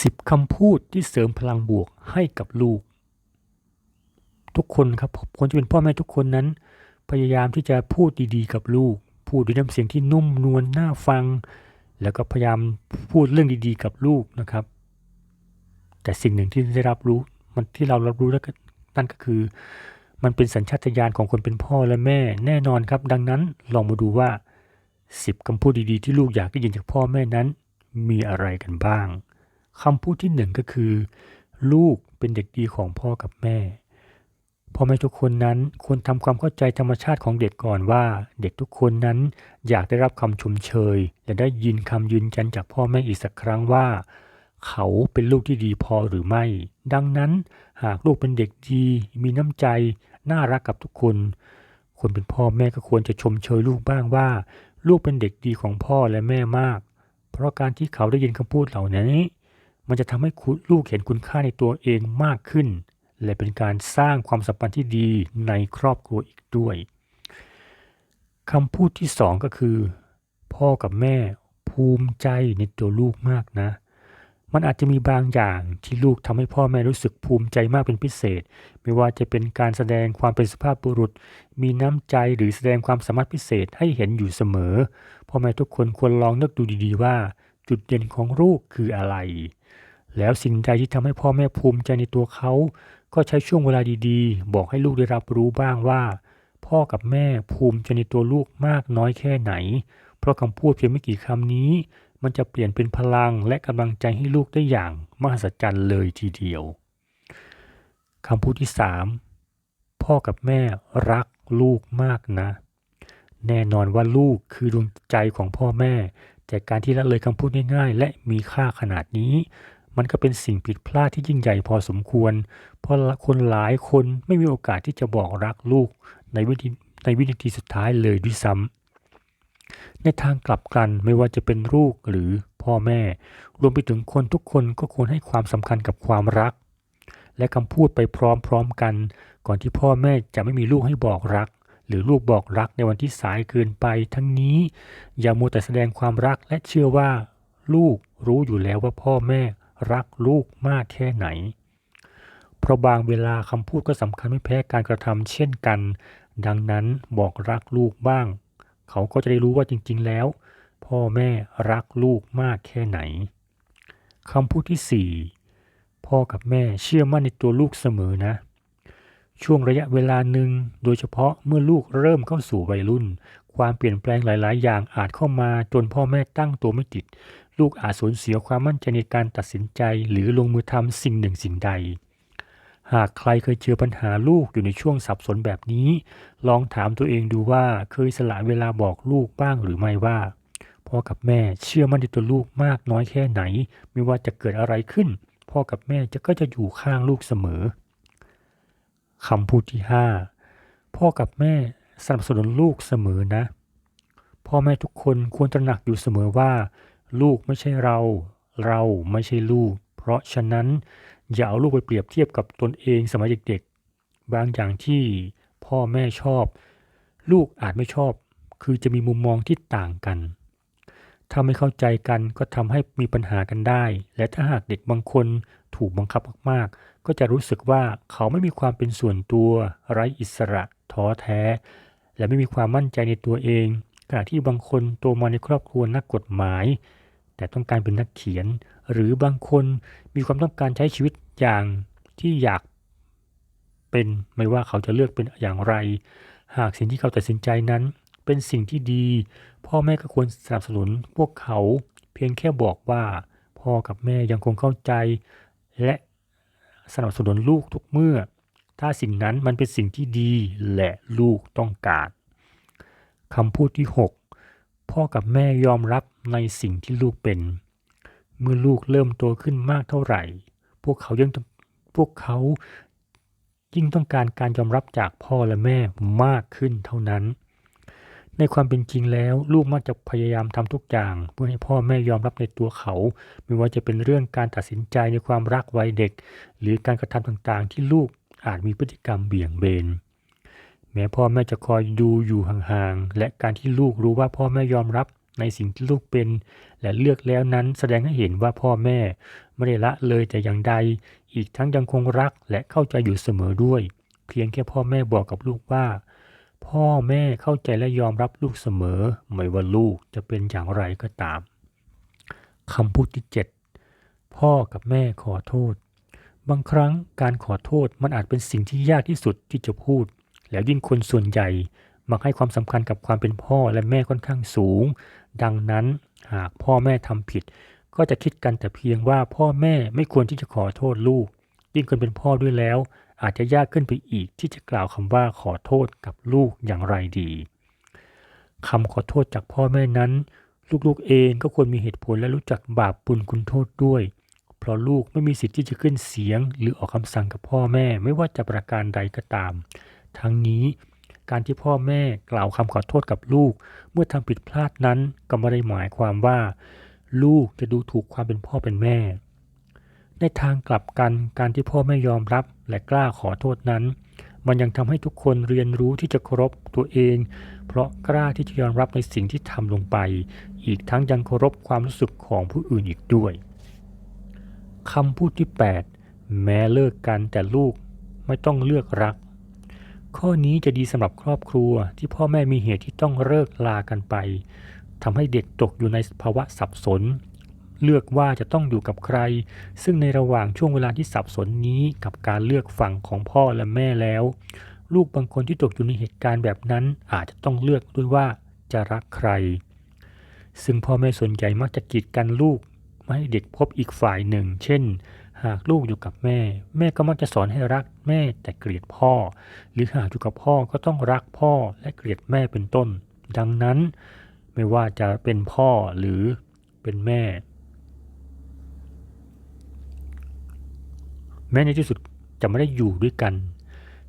10คำพูดที่เสริมพลังบวกให้กับลูก ทุกคนครับคนที่เป็นพ่อแม่ทุกคนนั้น พยายามที่จะพูดดีๆ กับลูก พูดด้วยน้ำเสียงที่นุ่มนวลน่าฟัง แล้วก็พยายามพูดเรื่องดีๆ กับลูกนะครับ แต่สิ่งหนึ่งที่ได้รับรู้มันที่เรารับรู้แล้วนั่นก็คือ มันเป็นสัญชาตญาณของคนเป็นพ่อและแม่แน่นอนครับ ดังนั้นลองมาดูว่า 10คำพูดดีๆ ที่ลูกอยากได้ยินจากพ่อแม่นั้น มีอะไรกันบ้าง คำพูดที่หนึ่งก็คือ ลูกเป็นเด็กดีของพ่อกับแม่พ่อแม่ทุกคนนั้นควรทำความเข้าใจธรรมชาติของเด็กก่อนว่า เด็กทุกคนนั้นอยากได้รับคำชมเชย และได้ยินคำยืนยันจากพ่อแม่อีกสักครั้งว่า เขาเป็นลูกที่ดีพอหรือไม่ ดังนั้นหากลูกเป็นเด็กดี มีน้ำใจ น่ารักกับทุกคน คนเป็นพ่อแม่ก็ควรจะชมเชยลูกบ้างว่า ลูกเป็นเด็กดีของพ่อและแม่มาก เพราะการที่เขาได้ยินคำพูดเหล่านี้ มันจะทำให้ลูกเห็นคุณค่าในตัวเองมากขึ้น และเป็นการสร้างความสัมพันธ์ที่ดีในครอบครัวอีกด้วยคำพูดที่สองก็คือ พ่อกับแม่ภูมิใจในตัวลูกมากนะ มันอาจจะมีบางอย่างที่ลูกทำให้พ่อแม่รู้สึกภูมิใจมากเป็นพิเศษ ไม่ว่าจะเป็นการแสดงความเป็นสุภาพบุรุษ มีน้ำใจหรือแสดงความสามารถพิเศษให้เห็นอยู่เสมอ พ่อแม่ทุกคนควรลองนึกดูดีๆว่า จุดเด่นของลูกคืออะไร แล้วสิ่งใดที่ทำให้พ่อแม่ภูมิใจในตัวเขา ก็ใช้ช่วงเวลาดีๆ บอกให้ลูกได้รับรู้บ้างว่า พ่อกับแม่ภูมิใจในตัวลูกมากน้อยแค่ไหน เพราะคำพูดเพียงไม่กี่คำนี้ มันจะเปลี่ยนเป็นพลังและกำลังใจให้ลูกได้อย่างมหัศจรรย์เลยทีเดียวคำพูดที่ 3 พ่อกับแม่รักลูกมากนะ แน่นอนว่าลูกคือดวงใจของพ่อแม่แต่การที่ละเลยคำพูดง่ายๆ และมีค่าขนาดนี้ มันก็เป็นสิ่งผิดพลาดที่ยิ่งใหญ่พอสมควร เพราะคนหลายคนไม่มีโอกาสที่จะบอกรักลูกในวิธีในวินาทีสุดท้ายเลยด้วยซ้ำในทางกลับกันไม่ว่าจะเป็นลูกหรือพ่อแม่ รวมไปถึงคนทุกคนก็ควรให้ความสำคัญกับความรัก และคำพูดไปพร้อมๆกัน ก่อนที่พ่อแม่จะไม่มีลูกให้บอกรัก หรือลูกบอกรักในวันที่สายเกินไป ทั้งนี้อย่ามัวแต่แสดงความรักและเชื่อว่า ลูกรู้อยู่แล้วว่าพ่อแม่ รักลูกมากแค่ไหน เพราะบางเวลาคำพูดก็สำคัญไม่แพ้การกระทำเช่นกัน ดังนั้นบอกรักลูกบ้าง เขาก็จะได้รู้ว่าจริง ๆ แล้ว พ่อแม่รักลูกมากแค่ไหนคำพูดที่ 4 พ่อกับแม่เชื่อมั่นในตัวลูกเสมอนะ ช่วงระยะเวลาหนึ่งโดยเฉพาะเมื่อลูกเริ่มเข้าสู่วัยรุ่น ความเปลี่ยนแปลงหลาย ๆ อย่างอาจเข้ามาจนพ่อแม่ตั้งตัวไม่ติด ลูกอาจสูญเสียความมั่นใจในการตัดสินใจหรือลงมือทำสิ่งหนึ่งสิ่งใด หากใครเคยเจอปัญหาลูกอยู่ในช่วงสับสนแบบนี้ ลองถามตัวเองดูว่าเคยสละเวลาบอกลูกบ้างหรือไม่ว่าพ่อกับแม่เชื่อมั่นในตัวลูกมากน้อยแค่ไหน ไม่ว่าจะเกิดอะไรขึ้น พ่อกับแม่จะก็จะอยู่ข้างลูกเสมอคำพูดที่ 5 พ่อกับแม่สนับสนุนลูกเสมอนะ พ่อแม่ทุกคนควรตระหนักอยู่เสมอว่า ลูกไม่ใช่เรา เราไม่ใช่ลูก เพราะฉะนั้นอย่าเอาลูกไปเปรียบเทียบกับตนเองสมัยเด็กๆ บางอย่างที่พ่อแม่ชอบ ลูกอาจไม่ชอบ คือจะมีมุมมองที่ต่างกัน ถ้าไม่เข้าใจกันก็ทำให้มีปัญหากันได้ และถ้าหากเด็กบางคนถูกบังคับมากๆ ก็จะรู้สึกว่าเขาไม่มีความเป็นส่วนตัว ไร้อิสระท้อแท้ และไม่มีความมั่นใจในตัวเองขณะที่บางคนโตมาในครอบครัวนักกฎหมาย แต่ต้องการเป็นนักเขียน หรือบางคนมีความต้องการใช้ชีวิตอย่างที่อยากเป็นไม่ว่าเขาจะเลือกเป็นอย่างไร หากสิ่งที่เขาตัดสินใจนั้น เป็นสิ่งที่ดี พ่อแม่ก็ควรสนับสนุนพวกเขาเพียงแค่บอกว่าพ่อกับแม่ยังคงเข้าใจ และสนับสนุนลูกทุกเมื่อ ถ้าสิ่งนั้นมันเป็นสิ่งที่ดีและลูกต้องการคำพูดที่ 6 พ่อกับแม่ยอมรับในสิ่งที่ลูกเป็น เมื่อลูกเริ่มโตขึ้นมากเท่าไหร่ พวกเขายังพวกเขายิ่งต้องการการยอมรับจากพ่อและแม่มากขึ้นเท่านั้น ในความเป็นจริงแล้วลูกมักจะพยายามทำทุกอย่าง เพื่อให้พ่อแม่ยอมรับในตัวเขา ไม่ว่าจะเป็นเรื่องการตัดสินใจในความรักวัยเด็ก หรือการกระทำต่างๆ ที่ลูกอาจมีพฤติกรรมเบี่ยงเบน แม้พ่อแม่จะคอยดูอยู่ห่างๆ และการที่ลูกรู้ว่าพ่อแม่ยอมรับในสิ่งที่ลูกเป็น และเลือกแล้วนั้นแสดงให้เห็นว่าพ่อแม่ไม่ได้ละเลยแต่อย่างใด อีกทั้งยังคงรักและเข้าใจอยู่เสมอด้วย เพียงแค่พ่อแม่บอกกับลูกว่า พ่อแม่เข้าใจและยอมรับลูกเสมอ ไม่ว่าลูกจะเป็นอย่างไรก็ตามคำพูดที่ 7 พ่อกับแม่ขอโทษ บางครั้งการขอโทษมันอาจเป็นสิ่งที่ยากที่สุดที่จะพูด แล้วยิ่งคนส่วนใหญ่มักให้ความสำคัญกับความเป็นพ่อและแม่ค่อนข้างสูง ดังนั้นหากพ่อแม่ทำผิด ก็จะคิดกันแต่เพียงว่าพ่อแม่ไม่ควรที่จะขอโทษลูก ยิ่งคนเป็นพ่อด้วยแล้ว อาจจะยากขึ้นไปอีกที่จะกล่าวคำว่าขอโทษกับลูกอย่างไรดีคำขอโทษจากพ่อแม่นั้น ลูกๆเองก็ควรมีเหตุผลและรู้จักบาปบุญคุณโทษด้วย เพราะลูกไม่มีสิทธิ์ที่จะขึ้นเสียง หรือออกคำสั่งกับพ่อแม่ไม่ว่าจะประการใดก็ตาม ทั้งนี้ การที่พ่อแม่กล่าวคำขอโทษกับลูก เมื่อทำผิดพลาดนั้นก็ไม่ได้หมายความว่า ลูกจะดูถูกความเป็นพ่อเป็นแม่ ในทางกลับกันการที่พ่อไม่ยอมรับและกล้าขอโทษนั้น มันยังทำให้ทุกคนเรียนรู้ที่จะเคารพตัวเอง เพราะกล้าที่จะยอมรับในสิ่งที่ทำลงไป อีกทั้งยังเคารพความรู้สึกของผู้อื่นอีกด้วยคำพูดที่ 8 แม้เลิกกันแต่ลูกไม่ต้องเลือกรัก ข้อนี้จะดีสำหรับครอบครัวที่พ่อแม่มีเหตุที่ต้องเลิกลากันไปทำให้เด็กตกอยู่ในภาวะสับสน เลือกว่าจะต้องอยู่กับใคร ซึ่งในระหว่างช่วงเวลาที่สับสนนี้กับการเลือกฝั่งของพ่อและแม่แล้ว ลูกบางคนที่ตกอยู่ในเหตุการณ์แบบนั้นอาจจะต้องเลือกด้วยว่าจะรักใคร ซึ่งพ่อแม่ส่วนใหญ่มักจะกีดกันลูกไม่ให้เด็กพบอีกฝ่ายหนึ่ง เช่น หากลูกอยู่กับแม่ แม่ก็มักจะสอนให้รักแม่แต่เกลียดพ่อ หรือหากอยู่กับพ่อก็ต้องรักพ่อและเกลียดแม่เป็นต้น ดังนั้น ไม่ว่าจะเป็นพ่อหรือเป็นแม่ แม้ในที่สุดจะไม่ได้อยู่ด้วยกัน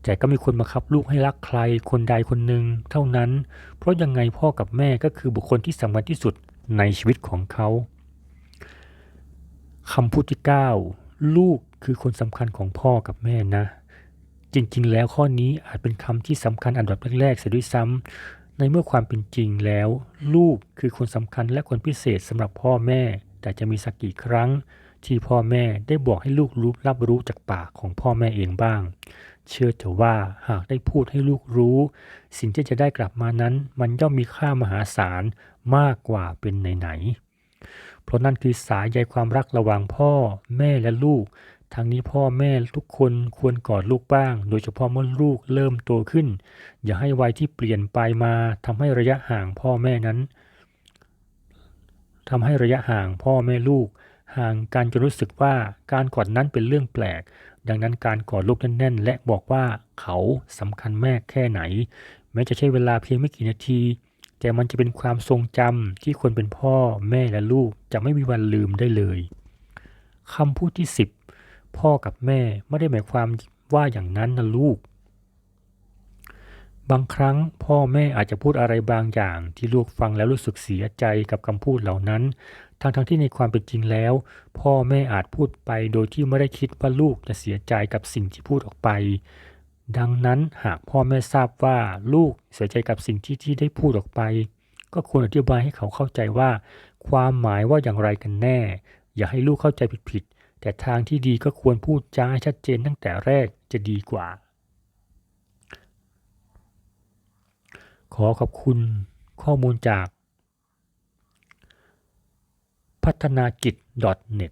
แต่ก็มีคนบังคับลูกให้รักใครคนใดคนหนึ่งเท่านั้น เพราะยังไงพ่อกับแม่ก็คือบุคคลที่สำคัญที่สุดในชีวิตของเขาคำพูดที่ 9 ลูกคือคนสำคัญของพ่อกับแม่นะ จริงๆ แล้วข้อนี้อาจเป็นคำที่สำคัญอันดับแรกๆเสียด้วยซ้ำในเมื่อความเป็นจริงแล้ว ลูกคือคนสำคัญและคนพิเศษสำหรับพ่อแม่ แต่จะมีสักกี่ครั้ง ที่พ่อแม่ได้บอกให้ลูกรู้รับรู้จากปากของพ่อแม่เองบ้าง เชื่อเถอะว่าหากได้พูดให้ลูกรู้ สิ่งที่จะได้กลับมานั้น มันย่อมมีค่ามหาศาลมากกว่าเป็นไหนๆ เพราะนั่นคือสายใยความรักระหว่างพ่อ แม่และลูกทางนี้พ่อแม่ทุกคนควรกอดลูกบ้าง โดยเฉพาะเมื่อลูกเริ่มโตขึ้น อย่าให้วัยที่เปลี่ยนไปมาทำให้ระยะห่างพ่อแม่นั้นทำให้ระยะห่างพ่อแม่ลูก ห่างกันจนรู้สึกว่าการกอดนั้นเป็นเรื่องแปลก ดังนั้นการกอดลูกแน่นๆและบอกว่าเขาสำคัญแม่แค่ไหน แม้จะใช้เวลาเพียงไม่กี่นาที แต่มันจะเป็นความทรงจำที่คนเป็นพ่อแม่และลูกจะไม่มีวันลืมได้เลยคำพูดที่ 10 พ่อกับแม่ไม่ได้หมายความว่าอย่างนั้นนะลูก บางครั้งพ่อแม่อาจจะพูดอะไรบางอย่างที่ลูกฟังแล้วรู้สึกเสียใจกับคำพูดเหล่านั้น ทั้งๆทที่ในความเป็นจริงแล้ว พ่อแม่อาจพูดไปโดยที่ไม่ได้คิดว่าลูกจะเสียใจกับสิ่งที่พูดออกไป ดังนั้นหากพ่อแม่ทราบว่าลูกเสียใจกับสิ่งที่ที่ได้พูดออกไป ก็ควรอธิบายให้เขาเข้าใจว่า ความหมายว่าอย่างไรกันแน่ อย่าให้ลูกเข้าใจผิดๆแต่ทางที่ดีก็ควรพูดจาชัดเจนตั้งแต่แรกจะดีกว่า ขอขอบคุณข้อมูลจาก พัฒนากิจ .net